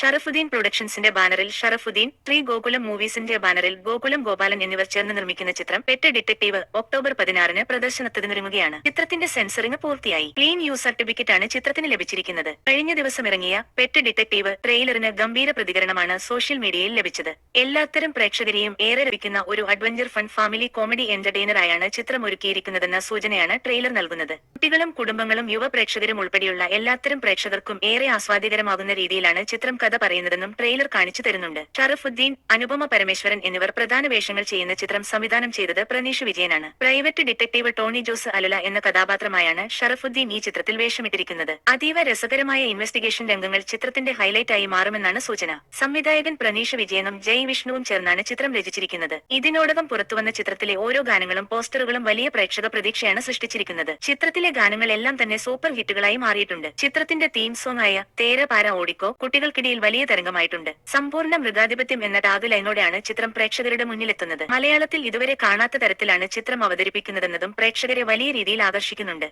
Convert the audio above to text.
ഷറഫുദ്ദീൻ പ്രൊഡക്ഷൻസിന്റെ ബാനറിൽ ഷറഫുദ്ദീൻ ശ്രീ ഗോകുലം മൂവീസിന്റെ ബാനറിൽ ഗോകുലം ഗോപാലൻ എന്നിവർ ചേർന്ന് നിർമ്മിക്കുന്ന ചിത്രം പെറ്റ് ഡിറ്റക്ടീവ് ഒക്ടോബർ പതിനാറിന് പ്രദർശനത്തിനൊരുങ്ങുകയാണ് ചിത്രത്തിന്റെ സെൻസറിംഗ് പൂർത്തിയായി. ക്ലീൻ യൂസ് സർട്ടിഫിക്കറ്റ് ആണ് ചിത്രത്തിന് ലഭിച്ചിരിക്കുന്നത്. കഴിഞ്ഞ ദിവസം ഇറങ്ങിയ പെറ്റ് ഡിറ്റക്ടീവ് ട്രെയിലറിന് ഗംഭീര പ്രതികരണമാണ് സോഷ്യൽ മീഡിയയിൽ ലഭിച്ചത്. എല്ലാത്തരം പ്രേക്ഷകരെയും ഏറെ ലഭിക്കുന്ന ഒരു അഡ്വഞ്ചർ ഫൺ ഫാമിലി കോമഡി എന്റർടൈനറായാണ് ചിത്രം ഒരുക്കിയിരിക്കുന്നതെന്ന സൂചനയാണ് ട്രെയിലർ നൽകുന്നത്. കുട്ടികളും കുടുംബങ്ങളും യുവ പ്രേക്ഷകരും ഉൾപ്പെടെയുള്ള എല്ലാത്തരം പ്രേക്ഷകർക്കും ഏറെ ആസ്വാദികരമാകുന്ന രീതിയിലാണ് ചിത്രം കഥ പറയുന്നതെന്നും ട്രെയിലർ കാണിച്ചു തരുന്നുണ്ട്. ഷറഫുദ്ദീൻ അനുപമ പരമേശ്വരൻ എന്നിവർ പ്രധാന വേഷങ്ങൾ ചെയ്യുന്ന ചിത്രം സംവിധാനം ചെയ്തത് പ്രനീഷ് വിജയനാണ്. Private detective Tony Jose Alula എന്ന കഥാപാത്രമായാണ് ഷറഫുദ്ദീൻ ഈ ചിത്രത്തിൽ വേഷമിട്ടിരിക്കുന്നത്. അതീവ രസകരമായ ഇൻവെസ്റ്റിഗേഷൻ രംഗങ്ങൾ ചിത്രത്തിന്റെ ഹൈലൈറ്റായി മാറുമെന്നാണ് സൂചന. സംവിധായകൻ പ്രനീഷ് വിജയനും ജയ് വിഷ്ണുവും ചേർന്നാണ് ചിത്രം രചിച്ചിരിക്കുന്നത്. ഇതിനോടകം പുറത്തുവന്ന ചിത്രത്തിലെ ഓരോ ഗാനങ്ങളും പോസ്റ്ററുകളും വലിയ പ്രേക്ഷക പ്രതീക്ഷയാണ് സൃഷ്ടിച്ചിരിക്കുന്നത്. ചിത്രത്തിലെ ഗാനങ്ങൾ എല്ലാം തന്നെ സൂപ്പർ ഹിറ്റുകളായി മാറിയിട്ടുണ്ട്. ചിത്രത്തിന്റെ തീം സോങ് ആയ തേര പാര ഓടിക്കോ കുട്ടികൾക്കിടയിൽ വലിയ തരംഗമായിട്ടുണ്ട്. സമ്പൂർണ മൃഗാധിപത്യം എന്ന ടാഗ് ലൈനോടെയാണ് ചിത്രം പ്രേക്ഷകരുടെ മുന്നിലെത്തുന്നത്. മലയാളത്തിൽ ഇതുവരെ കാണാത്ത തരത്തിലാണ് ചിത്രം അവതരിപ്പിക്കുന്നതെന്നതും പ്രേക്ഷകരെ വലിയ രീതിയിൽ ആകർഷിക്കുന്നുണ്ട്.